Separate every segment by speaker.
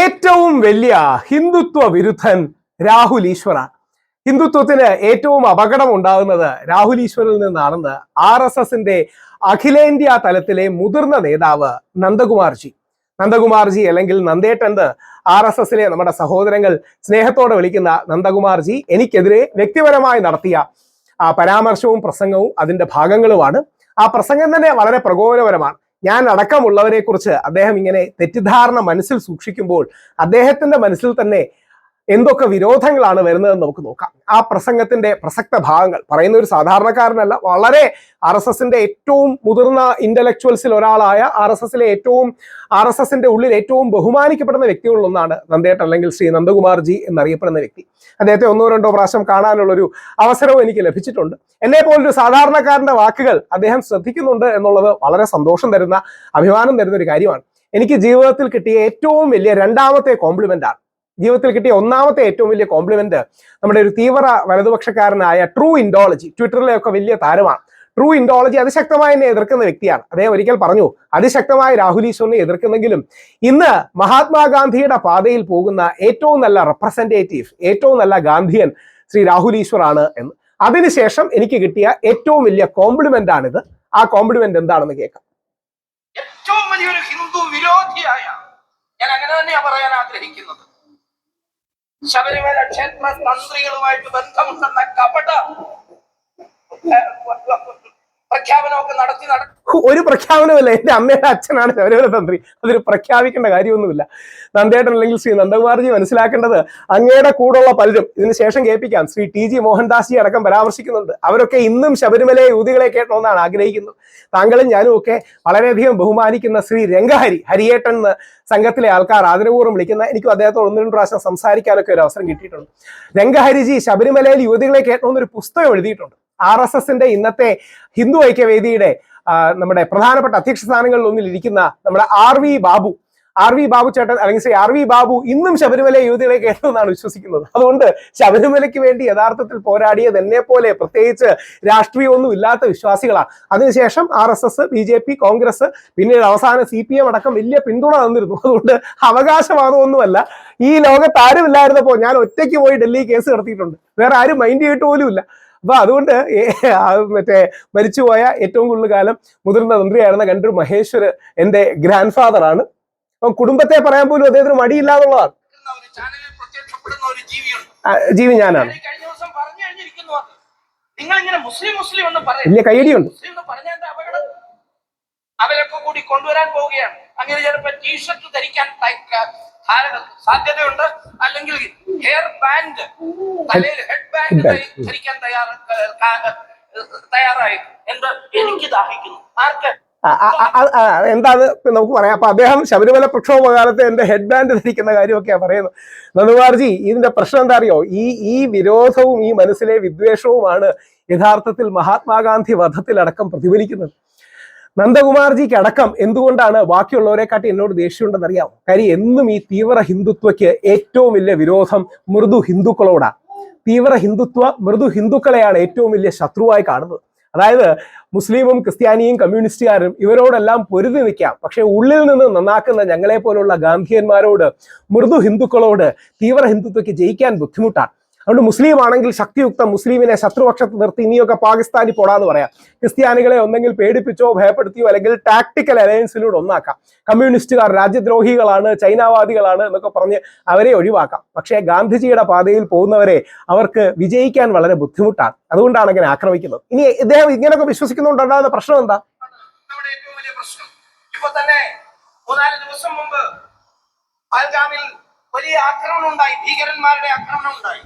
Speaker 1: ഏറ്റവും വലിയ ഹിന്ദുത്വ വിരുദ്ധൻ രാഹുൽ ഈശ്വറാണ്. ഹിന്ദുത്വത്തിന് ഏറ്റവും അപകടം ഉണ്ടാകുന്നത് രാഹുൽ ഈശ്വറിൽ നിന്നാണെന്ന് ആർ എസ് എസിന്റെ അഖിലേന്ത്യാ തലത്തിലെ മുതിർന്ന നേതാവ് നന്ദകുമാർജി. നന്ദകുമാർജി അല്ലെങ്കിൽ നന്ദേട്ടെന്ന് ആർ എസ് എസിലെ നമ്മുടെ സഹോദരങ്ങൾ സ്നേഹത്തോടെ വിളിക്കുന്ന നന്ദകുമാർജി എനിക്കെതിരെ വ്യക്തിപരമായി നടത്തിയ ആ പരാമർശവും പ്രസംഗവും അതിന്റെ ഭാഗങ്ങളുമാണ്. ആ പ്രസംഗം തന്നെ വളരെ പ്രകോപനപരമാണ്. ഞാൻ അടക്കമുള്ളവരെ കുറിച്ച് അദ്ദേഹം ഇങ്ങനെ തെറ്റിദ്ധാരണ മനസ്സിൽ സൂക്ഷിക്കുമ്പോൾ അദ്ദേഹത്തിന്റെ മനസ്സിൽ തന്നെ എന്തൊക്കെ വിരോധങ്ങളാണ് വരുന്നതെന്ന് നമുക്ക് നോക്കാം. ആ പ്രസംഗത്തിന്റെ പ്രസക്ത ഭാഗങ്ങൾ. പറയുന്ന ഒരു സാധാരണക്കാരനല്ല വളരെ ആർ എസ് എസിന്റെ ഏറ്റവും മുതിർന്ന ഇന്റലക്ച്വൽസിൽ ഒരാളായ ആർ എസ് എസിലെ ഏറ്റവും ആർ എസ് എസിന്റെ ഉള്ളിൽ ഏറ്റവും ബഹുമാനിക്കപ്പെടുന്ന വ്യക്തികളിൽ ഒന്നാണ് നന്ദേട്ട് അല്ലെങ്കിൽ ശ്രീ നന്ദകുമാർജി എന്നറിയപ്പെടുന്ന വ്യക്തി. അദ്ദേഹത്തെ ഒന്നോ രണ്ടോ പ്രാവശ്യം കാണാനുള്ള ഒരു അവസരവും എനിക്ക് ലഭിച്ചിട്ടുണ്ട്. എന്നെ പോലൊരു സാധാരണക്കാരന്റെ വാക്കുകൾ അദ്ദേഹം ശ്രദ്ധിക്കുന്നുണ്ട് എന്നുള്ളത് വളരെ സന്തോഷം തരുന്ന അഭിമാനം തരുന്ന ഒരു കാര്യമാണ്. എനിക്ക് ജീവിതത്തിൽ കിട്ടിയ ഏറ്റവും വലിയ രണ്ടാമത്തെ കോംപ്ലിമെന്റ് ആണ്. ജീവിതത്തിൽ കിട്ടിയ ഒന്നാമത്തെ ഏറ്റവും വലിയ കോംപ്ലിമെന്റ് നമ്മുടെ ഒരു തീവ്ര വലതുപക്ഷക്കാരനായ ട്രൂ ഇൻഡോളജി ട്വിറ്ററിലെയൊക്കെ വലിയ താരമാണ്. ട്രൂ ഇൻഡോളജി അതിശക്തമായി എന്നെ എതിർക്കുന്ന വ്യക്തിയാണ്. അദ്ദേഹം ഒരിക്കൽ പറഞ്ഞു അതിശക്തമായി രാഹുൽ ഈശ്വറിനെ എതിർക്കുന്നെങ്കിലും ഇന്ന് മഹാത്മാഗാന്ധിയുടെ പാതയിൽ പോകുന്ന ഏറ്റവും നല്ല റെപ്രസെന്റേറ്റീവ് ഏറ്റവും നല്ല ഗാന്ധിയൻ ശ്രീ രാഹുൽ ഈശ്വർ ആണ് എന്ന്. അതിനുശേഷം എനിക്ക് കിട്ടിയ ഏറ്റവും വലിയ കോംപ്ലിമെന്റ് ആണിത്. ആ കോംപ്ലിമെന്റ് എന്താണെന്ന് കേൾക്കാം.
Speaker 2: ഏറ്റവും വലിയൊരു ഹിന്ദു വിരോധിയായ ഞാൻ അങ്ങനെ തന്നെയാണ് പറയാൻ ആഗ്രഹിക്കുന്നത്. ശബരിമല ക്ഷേത്ര തന്ത്രികളുമായിട്ട് ബന്ധമുണ്ടെന്ന കപട പ്രഖ്യാപനമൊക്കെ നടത്തി നട
Speaker 1: ഒരു പ്രഖ്യാപനമില്ല എന്റെ അമ്മയുടെ അച്ഛനാണ് ശബരിമല തന്ത്രി. അതൊരു പ്രഖ്യാപിക്കേണ്ട കാര്യമൊന്നുമില്ല. നന്ദേട്ടൻ അല്ലെങ്കിൽ ശ്രീ നന്ദകുമാർജി മനസ്സിലാക്കേണ്ടത് അങ്ങയുടെ കൂടുള്ള പലരും ഇതിന് ശേഷം കേൾപ്പിക്കാം. ശ്രീ ടി ജി മോഹൻദാസ്ജി അടക്കം പരാമർശിക്കുന്നുണ്ട്. അവരൊക്കെ ഇന്നും ശബരിമലയെ യുവതികളെ കേട്ടണമെന്നാണ് ആഗ്രഹിക്കുന്നത്. താങ്കളും ഞാനും ഒക്കെ വളരെയധികം ബഹുമാനിക്കുന്ന ശ്രീ രംഗഹരി ഹരിയേട്ടൻ എന്ന് സംഘത്തിലെ ആൾക്കാർ ആദരപൂർവം വിളിക്കുന്ന എനിക്കും അദ്ദേഹത്തോട് ഒന്ന് രണ്ട് പ്രാവശ്യം സംസാരിക്കാനൊക്കെ ഒരു അവസരം കിട്ടിയിട്ടുണ്ട്. രംഗഹരിജി ശബരിമലയിൽ യുവതികളെ കേട്ടണമെന്നൊരു പുസ്തകം എഴുതിയിട്ടുണ്ട്. ആർ എസ് എസിന്റെ ഇന്നത്തെ ഹിന്ദു ഐക്യവേദിയുടെ നമ്മുടെ പ്രധാനപ്പെട്ട അധ്യക്ഷ സ്ഥാനങ്ങളിൽ ഒന്നിൽ ഇരിക്കുന്ന നമ്മുടെ R V Babu. R V Babu ചേട്ടൻ അല്ലെങ്കിൽ ശ്രീ ആർ വി ബാബു ഇന്നും ശബരിമല യുവതികളെ കേട്ടതെന്നാണ് വിശ്വസിക്കുന്നത്. അതുകൊണ്ട് ശബരിമലയ്ക്ക് വേണ്ടി യഥാർത്ഥത്തിൽ പോരാടിയത് എന്നെ പോലെ പ്രത്യേകിച്ച് രാഷ്ട്രീയമൊന്നും ഇല്ലാത്ത വിശ്വാസികളാണ്. അതിനുശേഷം R S S B J P Congress പിന്നീട് അവസാന സി പി എം അടക്കം വലിയ പിന്തുണ തന്നിരുന്നു. അതുകൊണ്ട് അവകാശവാദമൊന്നുമല്ല ഈ ലോകത്ത് ആരുമില്ലായിരുന്നപ്പോൾ ഞാൻ ഒറ്റയ്ക്ക് പോയി ഡൽഹി കേസ് നടത്തിയിട്ടുണ്ട് വേറെ ആരും മൈൻഡ് ചെയ്തിട്ട് പോലും ഇല്ല അപ്പൊ അതുകൊണ്ട് മറ്റേ മരിച്ചുപോയ ഏറ്റവും കൂടുതൽ കാലം മുതിർന്ന തന്ത്രിയായിരുന്ന കണ്ടൂർ മഹേശ്വർ എന്റെ ഗ്രാൻഡ് ഫാദർ ആണ് അപ്പം കുടുംബത്തെ പറയാൻ പോലും അദ്ദേഹത്തിന് മടിയില്ലാന്നുള്ളതാണ് ജീവി ഞാനാണ്. ഇല്ല കൈയടിയുണ്ട്
Speaker 2: അവരൊക്കെ കൂടി കൊണ്ടുവരാൻ പോവുകയാണ്. അങ്ങനെ ചിലപ്പോ ടീഷർട്ട് ധരിക്കാൻ സാധ്യതയുണ്ട്. അല്ലെങ്കിൽ ഹെയർ ബാൻഡ് തലയിൽ ഹെഡ് ബാൻഡ്. ധരിക്കാൻ തയ്യാറ തയ്യാറായി എന്ത് എനിക്ക് ദാഹിക്കുന്നു. ആർക്ക്?
Speaker 1: എന്താന്ന് നമുക്ക് പറയാം. അപ്പൊ അദ്ദേഹം ശബരിമല പ്രക്ഷോഭ കാലത്ത് എന്റെ ഹെഡ് ബാൻഡ് ധരിക്കുന്ന കാര്യമൊക്കെയാ പറയുന്നത്. നന്ദുമാർജി ഇതിന്റെ പ്രശ്നം എന്താ അറിയോ ഈ ഈ വിരോധവും ഈ മനസ്സിലെ വിദ്വേഷവുമാണ് യഥാർത്ഥത്തിൽ മഹാത്മാഗാന്ധി വധത്തിലടക്കം പ്രതിഫലിക്കുന്നത്. നന്ദകുമാർജിക്ക് അടക്കം എന്തുകൊണ്ടാണ് ബാക്കിയുള്ളവരെക്കാട്ടി എന്നോട് ദേഷ്യമുണ്ടെന്ന് അറിയാം കാര്യം എന്നും ഈ തീവ്ര ഹിന്ദുത്വയ്ക്ക് ഏറ്റവും വലിയ വിരോധം മൃദു ഹിന്ദുക്കളോടാ. തീവ്ര ഹിന്ദുത്വ മൃദു ഹിന്ദുക്കളെയാണ് ഏറ്റവും വലിയ ശത്രുവായി കാണുന്നത്. അതായത് മുസ്ലിമും ക്രിസ്ത്യാനിയും കമ്മ്യൂണിസ്റ്റുകാരും ഇവരോടെല്ലാം പൊരുതി നിൽക്കാം. പക്ഷേ ഉള്ളിൽ നിന്ന് നന്നാക്കുന്ന ഞങ്ങളെ പോലുള്ള ഗാന്ധിയന്മാരോട് മൃദു ഹിന്ദുക്കളോട് തീവ്ര ഹിന്ദുത്വയ്ക്ക് ജയിക്കാൻ ബുദ്ധിമുട്ടാണ്. അതുകൊണ്ട് മുസ്ലിം ആണെങ്കിൽ ശക്തിയുക്ത. മുസ്ലിമിനെ ശത്രുപക്ഷത്ത് നിർത്തി. ഇനിയൊക്കെ പാകിസ്ഥാനി പോടാന്ന് പറയാം. ക്രിസ്ത്യാനികളെ ഒന്നെങ്കിൽ പേടിപ്പിച്ചോ ഭയപ്പെടുത്തിയോ അല്ലെങ്കിൽ ടാക്ടിക്കൽ അലയൻസിലൂടെ ഒന്നാക്കാം. കമ്മ്യൂണിസ്റ്റുകാർ രാജ്യദ്രോഹികളാണ് ചൈനാവാദികളാണ് എന്നൊക്കെ പറഞ്ഞ് അവരെ ഒഴിവാക്കാം. പക്ഷേ ഗാന്ധിജിയുടെ പാതയിൽ പോകുന്നവരെ അവർക്ക് വിജയിക്കാൻ വളരെ ബുദ്ധിമുട്ടാണ്. അതുകൊണ്ടാണ് അങ്ങനെ ആക്രമിക്കുന്നത്. ഇനി ഇദ്ദേഹം ഇങ്ങനെയൊക്കെ വിശ്വസിക്കുന്നുണ്ടാകുന്ന പ്രശ്നം എന്താ?
Speaker 2: ഇപ്പൊ തന്നെ മൂന്നാൽ ദിവസം മുമ്പ് പഹൽഗാമിൽ വലിയ ആക്രമണം ഉണ്ടായി. ഭീകരന്മാരുടെ ആക്രമണം ഉണ്ടായി.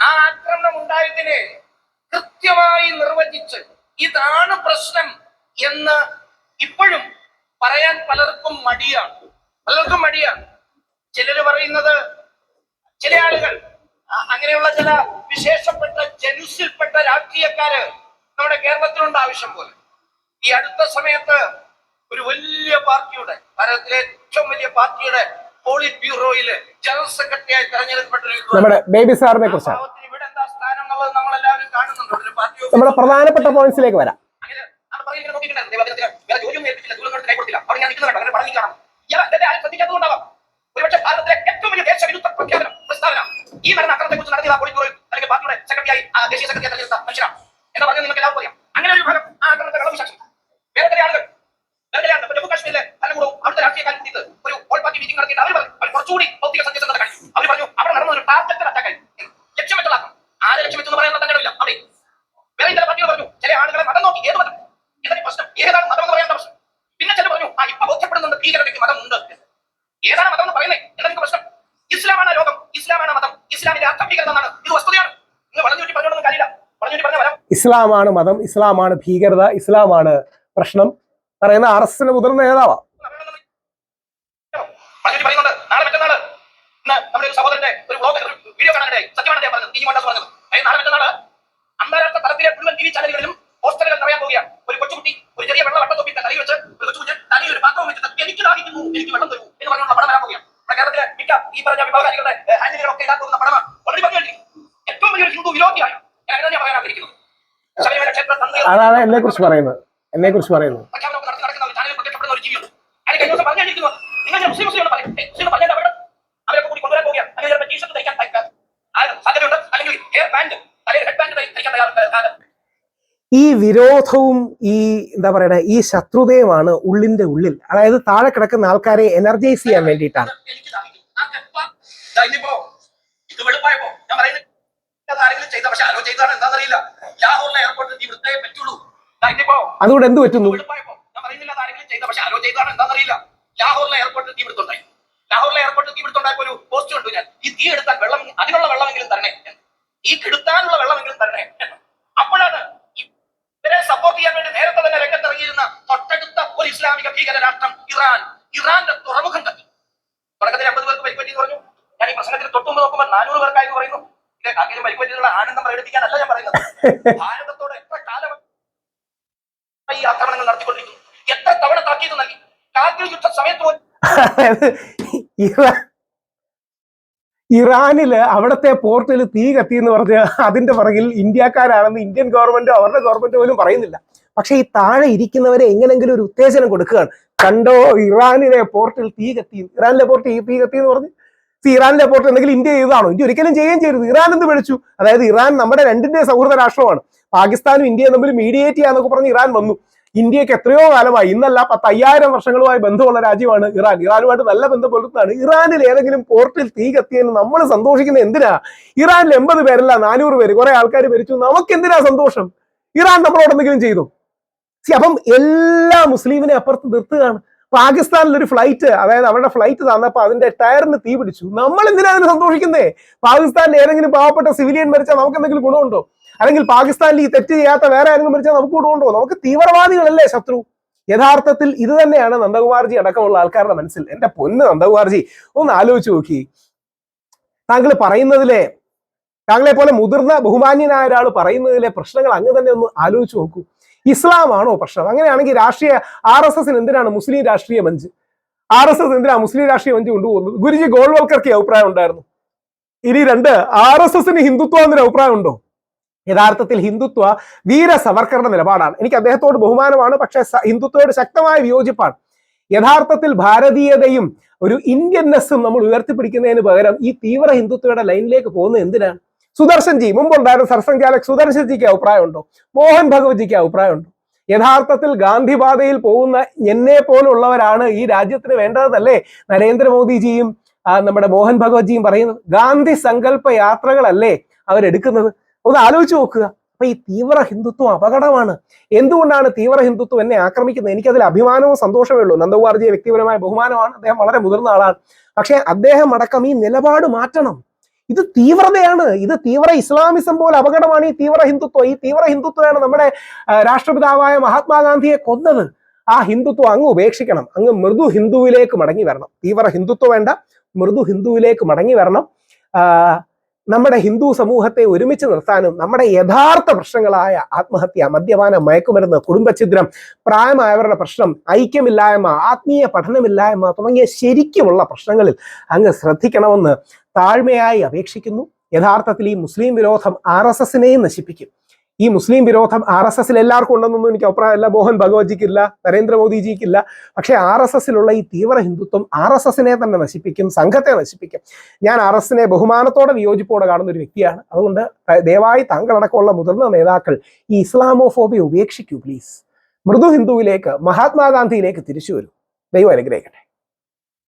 Speaker 2: ആ ആക്രമണം ഉണ്ടായതിനെ കൃത്യമായി നിർവചിച്ച് ഇതാണ് പ്രശ്നം എന്ന് ഇപ്പോഴും പറയാൻ പലർക്കും മടിയാണ്. പലർക്കും മടിയാണ്. ചിലര് പറയുന്നത് ചില ആളുകൾ അങ്ങനെയുള്ള ചില വിശേഷപ്പെട്ട ജനുസിൽപ്പെട്ട രാഷ്ട്രീയക്കാര് നമ്മുടെ കേരളത്തിലുണ്ട് ആവശ്യം പോലെ. ഈ അടുത്ത സമയത്ത് ഒരു വലിയ പാർട്ടിയുടെ ഭാരതത്തിലെ ഏറ്റവും വലിയ പാർട്ടിയുടെ പോളിറ്റ് ബ്യൂറോയിലെ ജനറൽ സെക്രട്ടറിയായി തെരഞ്ഞെടുക്കപ്പെട്ട
Speaker 1: നമ്മുടെ ബേബി സാറിനെ കുറിച്ചാണ്. നമ്മുടെ പ്രധാനപ്പെട്ട പോയിന്റ്സിലേക്ക് വരാം.
Speaker 2: ഈ നടന്ന അക്രമത്തെ കുറിച്ച് നടത്തിയ പോളിറ്റ് ബ്യൂറോയിൽ അല്ലെങ്കിൽ പാർട്ടിയുടെ സെക്രട്ടറിയായി ദേശീയ സെക്രട്ടറി തെരഞ്ഞെടുത്ത മനുഷ്യരാണ് ഭീകരതയ്ക്ക് മതം ഉണ്ട് ഏതാണ് മതം എന്ന് പറയുന്നത്? എന്താണ് പ്രശ്നം? ഇസ്ലാമാണ് ലോകം. ഇസ്ലാമാണ് മതം. ഇസ്ലാമിന്റെ അർത്ഥം ഭീകരത എന്നാണ് ഇത് വസ്തുതയാണ്. നിങ്ങൾ വളഞ്ഞു ചുറ്റി കാര്യമില്ല.
Speaker 1: ഇസ്ലാമാണ് മതം. ഇസ്ലാമാണ് ഭീകരത. ഇസ്ലാമാണ് പ്രശ്നം. പറയുന്ന ആർ എസ് എസിന്റെ മുതിർന്ന നേതാവാ
Speaker 2: പറയുന്നുണ്ട്. നാളെ മറ്റന്നാൾ ഇന്ന് നമ്മുടെ ഒരു സഹോദരന്റെ ഒരു ബ്ലോഗ് ഒരു വീഡിയോ കാണാനിടയായി. സത്യമാണ് ഞാൻ പറഞ്ഞത്. ടി മോണ്ടാസ് പറഞ്ഞത്. അതായത് നാളെ മറ്റന്നാൾ അന്താരാഷ്ട്ര തലത്തിലെ മുഴുവൻ ടി വി ചാനലുകളിലും നിറയാൻ പോവുകയാണ്. ഒരു കൊച്ചുകുട്ടി ഒരു ചെറിയ വെള്ള വട്ടത്തൊപ്പി തലയിൽ വെച്ച് ഒരു കൊച്ചുകുഞ്ഞ് ഒരു പാത്രം വെച്ചിട്ട് എനിക്ക് ദാഹിക്കുന്നു. എനിക്ക് വെള്ളം തരൂ എന്ന് പറഞ്ഞുള്ള പടം വരാൻ പോവുകയാണ്. കേരളത്തിലെ മിക്ക ഈ പറഞ്ഞ വിഭാഗകാരികളുടെ ഹാൻഡിലുകളൊക്കെ ഇടാൻ പോകുന്ന പടമാണ്. വളരെ ഏറ്റവും വലിയൊരു ഹിന്ദു വിരോധിയാണ് ഞാൻ അങ്ങനെ പറയാൻ ആഗ്രഹിക്കുന്നത്. ശബരിമല ക്ഷേത്ര
Speaker 1: അതാണ് എന്നെ കുറിച്ച് പറയുന്നത്. എന്നെ കുറിച്ച് പറയുന്നത്
Speaker 2: അല്ലെങ്കിൽ ബാൻഡ് തലയിൽ ഹെഡ് ബാൻഡ് തയ്ക്കാൻ തയ്യാറുണ്ട്
Speaker 1: ഈ വിരോധവും ഈ എന്താ പറയണ ഈ ശത്രുതയുമാണ് ഉള്ളിന്റെ ഉള്ളിൽ അതായത് താഴെ കിടക്കുന്ന ആൾക്കാരെ എനർജൈസ് ചെയ്യാൻ വേണ്ടിയിട്ടാണ് അതുകൊണ്ട് എന്ത് പറ്റുന്നു
Speaker 2: ഒരു പോസ്റ്റ് കണ്ടു ഞാൻ ഈ തീ എടുത്താൽ വെള്ളം അതിനുള്ള വെള്ളമെങ്കിലും തരണേ. ഈ കെടുത്താനുള്ള വെള്ളമെങ്കിലും തരണേ. അപ്പോഴാണ് ഇവരെ സപ്പോർട്ട് ചെയ്യാൻ വേണ്ടി നേരത്തെ തന്നെ രംഗത്തിറങ്ങിയിരുന്ന തൊട്ടടുത്ത ഒരു ഇസ്ലാമിക ഭീകര രാഷ്ട്രം ഇറാൻ. ഇറാന്റെ തുറമുഖം തട്ടി തുടക്കത്തിൽ അമ്പത് പേർക്ക് പരിപ്പറ്റി പറഞ്ഞു. ഞാൻ ഈ പ്രശ്നത്തിൽ തൊട്ടുമ്പ് നോക്കുമ്പോൾ നാനൂറ് പേർക്കായി പറയുന്നു. അങ്ങനെ പരിപ്പറ്റിയുള്ള ആനന്ദം പ്രകടിപ്പിക്കാനല്ല ഞാൻ പറയുന്നത്. ഭാരതത്തോട് എത്ര കാലം ഈ ആക്രമണങ്ങൾ നടത്തിക്കൊണ്ടിരിക്കുന്നു? എത്ര തവണ താക്കീത് നൽകി? കാർഗിൽ യുദ്ധ സമയത്ത് പോലും
Speaker 1: ഇറാനിൽ അവിടത്തെ പോർട്ടിൽ തീ കത്തി എന്ന് പറഞ്ഞ് അതിന്റെ പുറകിൽ ഇന്ത്യക്കാരാണെന്ന് ഇന്ത്യൻ ഗവൺമെന്റോ അവരുടെ ഗവൺമെന്റ് പോലും പറയുന്നില്ല. പക്ഷെ ഈ താഴെ ഇരിക്കുന്നവരെ എങ്ങനെങ്കിലും ഒരു ഉത്തേജനം കൊടുക്കുകയാണ്. കണ്ടോ ഇറാനിലെ പോർട്ടിൽ തീ കത്തി ഇറാനിലെ പോർട്ടിൽ തീ കത്തി എന്ന് പറഞ്ഞ്? ഇറാനിലെ പോർട്ട് എന്തെങ്കിലും ഇന്ത്യ ചെയ്തതാണോ? ഇന്ത്യ ഒരിക്കലും ചെയ്യുകയും ചെയ്യരുത്. ഇറാൻ എന്ത് വിളിച്ചു? അതായത് ഇറാൻ നമ്മുടെ രണ്ടിന്റെ സൗഹൃദ രാഷ്ട്രമാണ്. പാകിസ്ഥാനും ഇന്ത്യയും തമ്മിൽ മീഡിയേറ്റ് ചെയ്യാന്നൊക്കെ പറഞ്ഞ് ഇറാൻ വന്നു. ഇന്ത്യയ്ക്ക് എത്രയോ കാലമായി ഇന്നല്ല പത്ത് അയ്യായിരം വർഷങ്ങളുമായി ബന്ധമുള്ള രാജ്യമാണ് ഇറാൻ. ഇറാനുമായിട്ട് നല്ല ബന്ധം പുലർത്തുന്നതാണ് ഇറാനിൽ ഏതെങ്കിലും പോർട്ടിൽ തീ കത്തിയെന്ന് നമ്മൾ സന്തോഷിക്കുന്നത് എന്തിനാ? ഇറാനിൽ എൺപത് പേരല്ല നാനൂറ് പേര് കുറെ ആൾക്കാർ മരിച്ചു നമുക്ക് എന്തിനാ സന്തോഷം? ഇറാൻ നമ്മളോട് എന്തെങ്കിലും ചെയ്തു? സി അപ്പം എല്ലാ മുസ്ലിമിനെ അപ്പുറത്ത് നിർത്തുകയാണ്. പാകിസ്ഥാനിൽ ഒരു ഫ്ലൈറ്റ് അതായത് അവരുടെ ഫ്ലൈറ്റ് തന്നപ്പോ അതിന്റെ ടയറിന് തീ പിടിച്ചു നമ്മൾ എന്തിനാ അതിന് സന്തോഷിക്കുന്നേ? പാകിസ്ഥാനിൽ ഏതെങ്കിലും പാവപ്പെട്ട സിവിലിയൻ മരിച്ചാൽ നമുക്ക് എന്തെങ്കിലും ഗുണമുണ്ടോ? അല്ലെങ്കിൽ പാകിസ്ഥാനിൽ ഈ തെറ്റ് ചെയ്യാത്ത വേറെ ആരെങ്കിലും മരിച്ചാൽ നമുക്ക് കൊണ്ടുപോകും. നമുക്ക് തീവ്രവാദികളല്ലേ ശത്രു? യഥാർത്ഥത്തിൽ ഇത് തന്നെയാണ് നന്ദകുമാർജി അടക്കമുള്ള ആൾക്കാരുടെ മനസ്സിൽ. എന്റെ പൊന്ന് നന്ദകുമാർജി ഒന്ന് ആലോചിച്ച് നോക്കി. താങ്കൾ പറയുന്നതിലെ താങ്കളെ പോലെ മുതിർന്ന ബഹുമാന്യനായ ഒരാൾ പറയുന്നതിലെ പ്രശ്നങ്ങൾ അങ്ങ് തന്നെ ഒന്ന് ആലോചിച്ച് നോക്കൂ. ഇസ്ലാമാണോ പ്രശ്നം? അങ്ങനെയാണെങ്കിൽ രാഷ്ട്രീയ ആർ എസ് എസിന് എന്തിനാണ് മുസ്ലിം രാഷ്ട്രീയ മഞ്ച്? ആർ എസ് എസ് എന്തിനാ മുസ്ലിം രാഷ്ട്രീയ മഞ്ച് കൊണ്ടുപോകുന്നത്? ഗുരുജി ഗോൾവൽക്കർക്ക് അഭിപ്രായം ഉണ്ടായിരുന്നു. ഇനി രണ്ട് ആർ എസ് എസിന് ഹിന്ദുത്വം എന്നൊരു അഭിപ്രായം ഉണ്ടോ? യഥാർത്ഥത്തിൽ ഹിന്ദുത്വ വീര സവർക്കറുടെ നിലപാടാണ്. എനിക്ക് അദ്ദേഹത്തോട് ബഹുമാനമാണ്. പക്ഷെ ഹിന്ദുത്വയുടെ ശക്തമായ വിയോജിപ്പാണ്. യഥാർത്ഥത്തിൽ ഭാരതീയതയും ഒരു ഇന്ത്യൻനെസ്സും നമ്മൾ ഉയർത്തിപ്പിടിക്കുന്നതിന് പകരം ഈ തീവ്ര ഹിന്ദുത്വയുടെ ലൈനിലേക്ക് പോകുന്നത് എന്തിനാണ്? സുദർശൻ ജി മുമ്പുണ്ടായിരുന്ന സർസംഘാലക് സുദർശൻ ജിക്ക് അഭിപ്രായമുണ്ടോ? മോഹൻ ഭഗവത് ജിക്ക് അഭിപ്രായമുണ്ടോ? യഥാർത്ഥത്തിൽ ഗാന്ധിപാതയിൽ പോകുന്ന എന്നെ പോലുള്ളവരാണ് ഈ രാജ്യത്തിന് വേണ്ടതല്ലേ നരേന്ദ്രമോദിജിയും നമ്മുടെ മോഹൻ ഭഗവത് ജിയും പറയുന്നത്? ഗാന്ധി സങ്കല്പ യാത്രകളല്ലേ അവരെടുക്കുന്നത്? ഒന്ന് ആലോചിച്ച് നോക്കുക. അപ്പൊ ഈ തീവ്ര ഹിന്ദുത്വം അപകടമാണ്. എന്തുകൊണ്ടാണ് തീവ്ര ഹിന്ദുത്വം എന്നെ ആക്രമിക്കുന്നത്? എനിക്കതിൽ അഭിമാനവും സന്തോഷമേ ഉള്ളൂ. നന്ദകുമാർജിയെ വ്യക്തിപരമായ ബഹുമാനമാണ്. അദ്ദേഹം വളരെ മുതിർന്ന ആളാണ്. പക്ഷെ അദ്ദേഹം അടക്കം ഈ നിലപാട് മാറ്റണം. ഇത് തീവ്രതയാണ്. ഇത് തീവ്ര ഇസ്ലാമിസം പോലെ അപകടമാണ് ഈ തീവ്ര ഹിന്ദുത്വം. ഈ തീവ്ര ഹിന്ദുത്വമാണ് നമ്മുടെ രാഷ്ട്രപിതാവായ മഹാത്മാഗാന്ധിയെ കൊന്നത്. ആ ഹിന്ദുത്വം അങ്ങ് ഉപേക്ഷിക്കണം. അങ്ങ് മൃദു ഹിന്ദുവിലേക്ക് മടങ്ങി വരണം. തീവ്ര ഹിന്ദുത്വം വേണ്ട. മൃദു ഹിന്ദുവിലേക്ക് മടങ്ങി വരണം. നമ്മുടെ ഹിന്ദു സമൂഹത്തെ ഒരുമിച്ച് നിർത്താനും നമ്മുടെ യഥാർത്ഥ പ്രശ്നങ്ങളായ ആത്മഹത്യ മദ്യപാനം മയക്കുമരുന്ന് കുടുംബഛിദ്രം പ്രായമായവരുടെ പ്രശ്നം ഐക്യമില്ലായ്മ ആത്മീയ പഠനമില്ലായ്മ തുടങ്ങിയ ശരിക്കുമുള്ള പ്രശ്നങ്ങളിൽ അങ്ങ് ശ്രദ്ധിക്കണമെന്ന് താഴ്മയായി അപേക്ഷിക്കുന്നു. യഥാർത്ഥത്തിൽ ഈ മുസ്ലിം വിരോധം ആർ എസ് എസിനെയും നശിപ്പിക്കും. ഈ മുസ്ലിം വിരോധം ആർ എസ് എസിൽ എല്ലാവർക്കും ഉണ്ടെന്നൊന്നും എനിക്ക് അഭിപ്രായമല്ല. മോഹൻ ഭഗവത്ജിക്കില്ല നരേന്ദ്രമോദിജിക്കില്ല. പക്ഷേ ആർ എസ് എസിലുള്ള ഈ തീവ്ര ഹിന്ദുത്വം ആർ എസ് എസിനെ തന്നെ നശിപ്പിക്കും സംഘത്തെ നശിപ്പിക്കും. ഞാൻ ആർ എസ് എസിനെ ബഹുമാനത്തോടെ വിയോജിപ്പോടെ കാണുന്ന ഒരു വ്യക്തിയാണ്. അതുകൊണ്ട് ദയവായി താങ്കളടക്കമുള്ള മുതിർന്ന നേതാക്കൾ ഈ ഇസ്ലാമോഫോബിയ ഉപേക്ഷിക്കൂ പ്ലീസ് മൃദു ഹിന്ദുവിലേക്ക് മഹാത്മാഗാന്ധിയിലേക്ക് തിരിച്ചു വരൂ ദൈവം അനുഗ്രഹിക്കട്ടെ.